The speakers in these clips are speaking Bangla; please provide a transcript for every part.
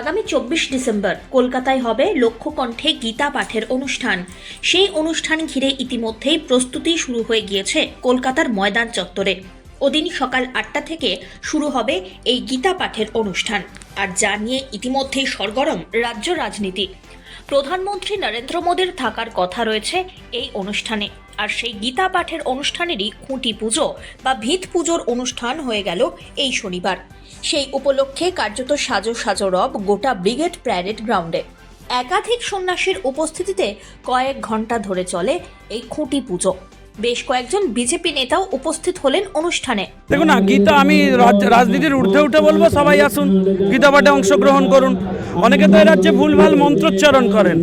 আগামী চব্বিশ ডিসেম্বর কলকাতায় হবে লক্ষ্যকণ্ঠে গীতা পাঠের অনুষ্ঠান। সেই অনুষ্ঠান ঘিরে ইতিমধ্যেই প্রস্তুতি শুরু হয়ে গিয়েছে কলকাতার ময়দান চত্বরে। ওদিন সকাল আটটা থেকে শুরু হবে এই গীতা পাঠের অনুষ্ঠান। আর যা নিয়ে ইতিমধ্যেই সরগরম রাজ্য রাজনীতি। প্রধানমন্ত্রী নরেন্দ্র মোদীর থাকার কথা রয়েছে এই অনুষ্ঠানে। আর সেই গীতা পাঠের অনুষ্ঠানেরই খুঁটি পুজো বা ভিত পুজোর অনুষ্ঠান হয়ে গেল এই শনিবার। সেই উপলক্ষে কার্যত সাজো সাজো রব গোটা ব্রিগেড প্যারেড গ্রাউন্ডে। একাধিক সন্ন্যাসীর উপস্থিতিতে কয়েক ঘণ্টা ধরে চলে এই খুঁটি পুজো। বেশ কয়েকজন বিজেপি নেতাও উপস্থিত হলেন অনুষ্ঠানে। দেখুন না, গীতা আমি রাজ- রাজনীতির ঊর্ধ্বে উঠে বলব, সবাই আসুন, গীতা পাঠে অংশগ্রহণ করুন। অনেকে তো এ রাজ্যে ভুলভাল মন্ত্রোচ্চারণ করেন।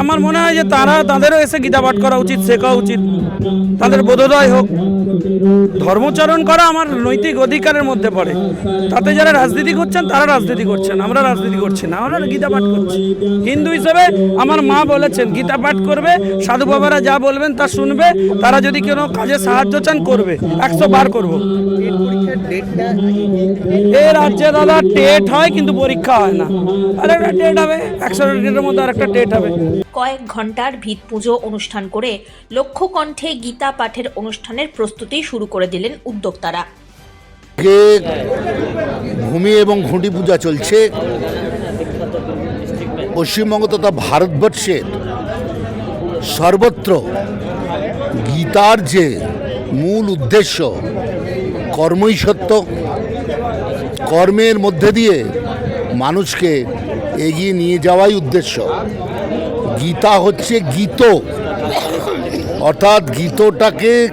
আমার মনে হয় যে তারা তাদেরও এসে গীতা পাঠ করা উচিত, শেখা উচিত, তাদের বোধোদয় হোক। ধর্মচরণ করা আমার নৈতিক অধিকারের মধ্যে পড়ে। তাতে যারা রাজনীতি করছেন, তারা রাজনীতি করছেন, আমরা রাজনীতি করছি না, আমরা গীতা পাঠ করছি। হিন্দু হিসেবে আমার মা বলেছেন গীতা পাঠ করবে, সাধু বাবারা যা বলবেন তা শুনবে, তারা যদি কোনো কাজে সাহায্য চান, করবে। একশো বার করব। এ রাজ্যে দাদা টেট হয় কিন্তু পরীক্ষা হয় না। আর একটা টেট হবে একশো টেটের মধ্যে আর একটা টেট হবে। কয়েক ঘণ্টার ভিত পুজো অনুষ্ঠান করে লক্ষ্যকণ্ঠে গীতা পাঠের অনুষ্ঠানের প্রস্তুতি শুরু করে দিলেন উদ্যোক্তারা। ভূমি এবং ঘুঁটি পূজা চলছে। পশ্চিমবঙ্গ তথা ভারতবর্ষের সর্বত্র গীতার যে মূল উদ্দেশ্য কর্মই সত্য। কর্মের মধ্যে দিয়ে মানুষকে এগিয়ে নিয়ে যাওয়াই উদ্দেশ্য। গীতা হচ্ছে গীত। অর্থাৎ গীতটাকে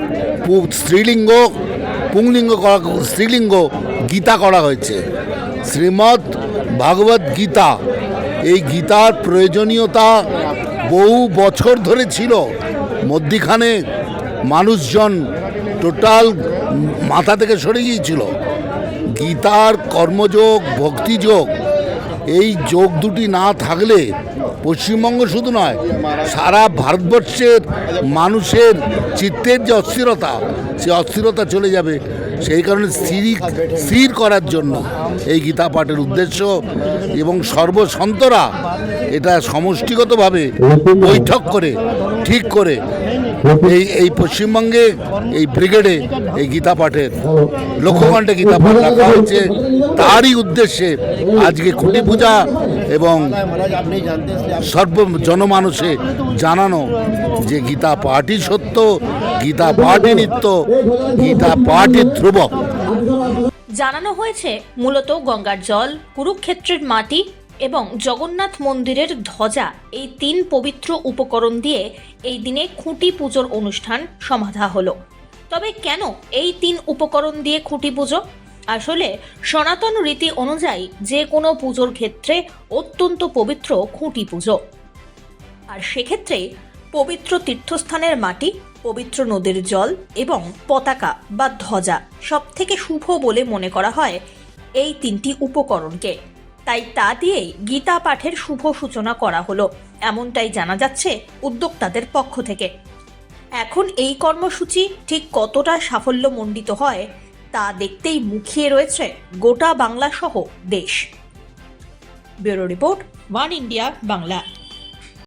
স্ত্রীলিঙ্গ, পুংলিঙ্গ করা, স্ত্রীলিঙ্গ গীতা করা হয়েছে। শ্রীমৎ ভাগবত গীতা। এই গীতার প্রয়োজনীয়তা বহু বছর ধরে ছিল। মধ্যিখানে মানুষজন টোটাল মাথা থেকে সরে গিয়েছিল। গীতার কর্মযোগ, ভক্তিযোগ, এই যোগ দুটি না থাকলে পশ্চিমবঙ্গ শুধু নয়, সারা ভারতবর্ষের মানুষের চিত্তের যে অস্থিরতা, সে অস্থিরতা চলে যাবে। সেই কারণে স্থির স্থির করার জন্য এই গীতা পাঠের উদ্দেশ্য এবং সর্বসন্তরা এটা সমষ্টিগতভাবে বৈঠক করে, ঠিক করে এই এই পশ্চিমবঙ্গে এই ব্রিগেডে এই গীতা পাঠের লক্ষ্যকণ্ঠে গীতা পাঠ রাখা হয়েছে তারই উদ্দেশ্যে আজকে খুঁটি পূজা এবং সর্ব জনমানুষে জানানো যে গীতা পাঠই সত্য গীতা পাঠই নিত্য গীতা পাঠই ধ্রুবক। জানানো হয়েছে মূলত গঙ্গার জল কুরুক্ষেত্রের মাটি এবং জগন্নাথ মন্দিরের ধ্বজা এই তিন পবিত্র উপকরণ দিয়ে এই দিনে খুঁটি পুজোর অনুষ্ঠান সমাধা হলো। তবে কেন এই তিন উপকরণ দিয়ে খুঁটি পুজো? আসলে সনাতন রীতি অনুযায়ী যে কোনো পুজোর ক্ষেত্রে অত্যন্ত পবিত্র খুঁটি পুজো। আর সেক্ষেত্রে পবিত্র তীর্থস্থানের মাটি, পবিত্র নদীর জল এবং পতাকা বা ধ্বজা সব থেকে শুভ বলে মনে করা হয় এই তিনটি উপকরণকে। তাই তা দিয়েই গীতা পাঠের শুভ সূচনা করা হলো। এমনটাই জানা যাচ্ছে উদ্যোক্তাদের পক্ষ থেকে। এখন এই কর্মসূচি ঠিক কতটা সাফল্য মণ্ডিত হয় তা দেখতেই মুখিয়ে রয়েছে গোটা বাংলা সহ দেশ। Bureau report, one India Bangla.